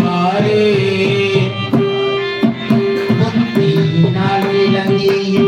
மாறி. நம்பியினால் விளங்கியும்